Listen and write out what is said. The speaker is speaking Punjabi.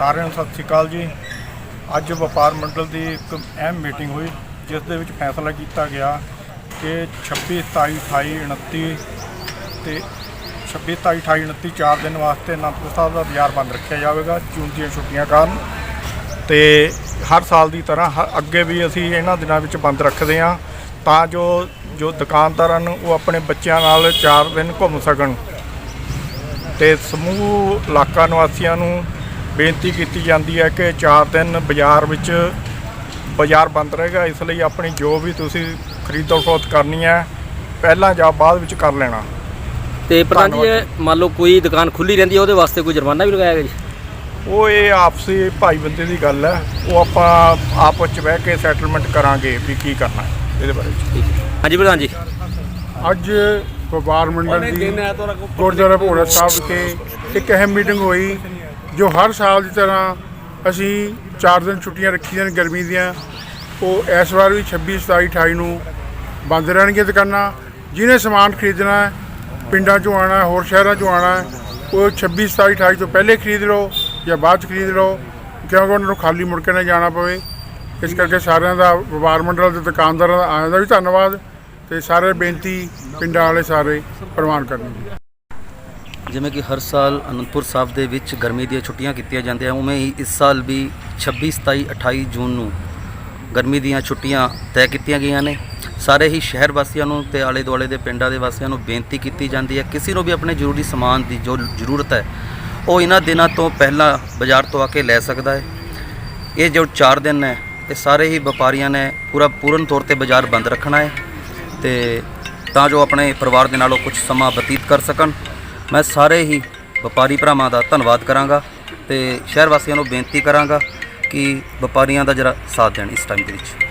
ਸਾਰਿਆਂ ਨੂੰ ਸਤਿ ਸ਼੍ਰੀ ਅਕਾਲ ਜੀ। ਅੱਜ ਵਪਾਰ ਮੰਡਲ ਦੀ ਇੱਕ ਅਹਿਮ ਮੀਟਿੰਗ ਹੋਈ, ਜਿਸ ਦੇ ਵਿੱਚ ਫੈਸਲਾ ਕੀਤਾ ਗਿਆ ਕਿ 26 27 28 29 ਤੇ 26 27 28 29 ਚਾਰ ਦਿਨ ਵਾਸਤੇ ਅਨੰਦਪੁਰ ਸਾਹਿਬ ਦਾ ਬਾਜ਼ਾਰ ਬੰਦ ਰੱਖਿਆ ਜਾਵੇਗਾ, ਜੂਨ ਦੀਆਂ ਛੁੱਟੀਆਂ ਕਾਰਨ। ਤੇ ਹਰ ਸਾਲ ਦੀ ਤਰ੍ਹਾਂ ਹ- ਅੱਗੇ ਵੀ ਅਸੀਂ ਇਹਨਾਂ ਦਿਨਾਂ ਵਿੱਚ ਬੰਦ ਰੱਖਦੇ ਹਾਂ, ਤਾਂ ਜੋ ਜੋ ਦੁਕਾਨਦਾਰਾਂ ਨੂੰ ਉਹ ਆਪਣੇ ਬੱਚਿਆਂ ਨਾਲ ਚਾਰ ਦਿਨ ਘੁੰਮ ਸਕਣ। ਤੇ ਸਮੂਹ ਇਲਾਕਾ ਨਿਵਾਸੀਆਂ ਨੂੰ ਬੇਨਤੀ ਕੀਤੀ ਜਾਂਦੀ ਹੈ ਕਿ ਚਾਰ ਦਿਨ ਬਾਜ਼ਾਰ ਵਿੱਚ ਬਾਜ਼ਾਰ ਬੰਦ ਰਹੇਗਾ ਇਸ ਲਈ ਆਪਣੀ ਜੋ ਵੀ ਤੁਸੀਂ ਖਰੀਦੋ ਫਰੋਖਤ ਕਰਨੀ ਹੈ ਪਹਿਲਾਂ ਜਾਂ ਬਾਅਦ ਵਿੱਚ ਕਰ ਲੈਣਾ। ਤੇ ਪ੍ਰਧਾਨ ਜੀ ਇਹ ਮੰਨ ਲਓ ਕੋਈ ਦੁਕਾਨ ਖੁੱਲੀ ਰਹਿੰਦੀ ਹੈ ਉਹਦੇ ਵਾਸਤੇ ਕੋਈ ਜੁਰਮਾਨਾ ਵੀ ਲਗਾਇਆ ਗਿਆ ਜੀ? ਉਹ ਇਹ ਆਪਸੀ ਭਾਈ ਬੰਦੇ ਦੀ ਗੱਲ ਹੈ ਉਹ ਆਪਾਂ ਆਪਸ ਵਿੱਚ ਬਹਿ ਕੇ ਸੈਟਲਮੈਂਟ ਕਰਾਂਗੇ ਵੀ ਕੀ ਕਰਨਾ ਹੈ ਇਹਦੇ ਬਾਰੇ। ਵਿੱਚ ਠੀਕ ਹੈ। ਹਾਂਜੀ ਪ੍ਰਧਾਨ ਜੀ। ਅੱਜ ਵਪਾਰ ਮੰਡਲ ਦੀ ਗੁਰਦੁਆਰਾ ਭੋਲਾ ਸਾਹਿਬ ਵਿਖੇ ਇੱਕ ਅਹਿਮ ਮੀਟਿੰਗ ਹੋਈ। ਜੋ ਹਰ ਸਾਲ ਦੀ ਤਰ੍ਹਾਂ ਅਸੀਂ 4 ਦਿਨ ਛੁੱਟੀਆਂ ਰੱਖੀਆਂ ਨੇ ਗਰਮੀ ਦੀਆਂ, ਉਹ ਇਸ ਵਾਰ ਵੀ 26 27 28 ਨੂੰ ਬੰਦ ਰਹਿਣਗੀਆਂ ਦੁਕਾਨਾਂ। ਜਿਹਨੇ ਸਮਾਨ ਖਰੀਦਣਾ ਪਿੰਡਾਂ 'ਚੋਂ ਆਉਣਾ ਹੋਰ ਸ਼ਹਿਰਾਂ 'ਚੋਂ ਆਉਣਾ ਉਹ 26 27 28 ਤੋਂ ਪਹਿਲੇ ਖਰੀਦ ਲਓ ਜਾਂ ਬਾਅਦ 'ਚ ਖਰੀਦ ਲਓ, ਕਿਉਂਕਿ ਉਹਨਾਂ ਨੂੰ ਖਾਲੀ ਮੁੜ ਕੇ ਨਾ ਜਾਣਾ ਪਵੇ। ਇਸ ਕਰਕੇ ਸਾਰਿਆਂ ਦਾ, ਵਪਾਰ ਮੰਡਲ ਦੇ ਦੁਕਾਨਦਾਰਾਂ ਦਾ ਆਇਆਂ ਦਾ ਵੀ ਧੰਨਵਾਦ ਤੇ ਸਾਰੇ ਬੇਨਤੀ ਪਿੰਡਾਂ ਵਾਲੇ ਸਾਰੇ ਪ੍ਰਵਾਨ ਕਰਨ ਜਿਵੇਂ ਕਿ ਹਰ ਸਾਲ ਅਨੰਦਪੁਰ ਸਾਹਿਬ ਦੇ ਵਿੱਚ ਗਰਮੀ ਦੀਆਂ ਛੁੱਟੀਆਂ ਕੀਤੀਆਂ ਜਾਂਦੀਆਂ, ਉਵੇਂ ਹੀ ਇਸ ਸਾਲ ਵੀ 26 27 28 ਜੂਨ ਨੂੰ ਗਰਮੀ ਦੀਆਂ ਛੁੱਟੀਆਂ ਤੈਅ ਕੀਤੀਆਂ ਗਈਆਂ ਨੇ। ਸਾਰੇ ਹੀ ਸ਼ਹਿਰ ਵਾਸੀਆਂ ਨੂੰ ਤੇ ਆਲੇ ਦੁਆਲੇ ਦੇ ਪਿੰਡਾਂ ਦੇ ਵਾਸੀਆਂ ਨੂੰ ਬੇਨਤੀ ਕੀਤੀ ਜਾਂਦੀ ਹੈ, ਕਿਸੇ ਨੂੰ ਵੀ ਆਪਣੇ ਜ਼ਰੂਰੀ ਸਮਾਨ ਦੀ ਜੋ ਜ਼ਰੂਰਤ ਹੈ, ਉਹ ਇਹਨਾਂ ਦਿਨਾਂ ਤੋਂ ਪਹਿਲਾਂ ਬਾਜ਼ਾਰ ਤੋਂ ਆ ਕੇ ਲੈ ਸਕਦਾ ਹੈ। ਇਹ ਜੋ 4 ਦਿਨ ਹੈ, ਇਹ ਸਾਰੇ ਹੀ ਵਪਾਰੀਆਂ ਨੇ ਪੂਰਾ ਪੂਰਨ ਤੌਰ ਤੇ ਬਾਜ਼ਾਰ ਬੰਦ ਰੱਖਣਾ ਹੈ ਤੇ ਤਾਂ ਜੋ ਆਪਣੇ ਪਰਿਵਾਰ ਦੇ ਨਾਲੋਂ ਕੁਝ ਸਮਾਂ ਬਤੀਤ ਕਰ ਸਕਣ। ਮੈਂ ਸਾਰੇ ਹੀ ਵਪਾਰੀ ਭਰਾਵਾਂ ਦਾ ਧੰਨਵਾਦ ਕਰਾਂਗਾ ਤੇ ਸ਼ਹਿਰ ਵਾਸੀਆਂ ਨੂੰ ਬੇਨਤੀ ਕਰਾਂਗਾ ਕਿ ਵਪਾਰੀਆਂ ਦਾ ਜਰਾ ਸਾਥ ਦੇਣ ਇਸ ਟਾਈਮ ਦੇ ਵਿੱਚ।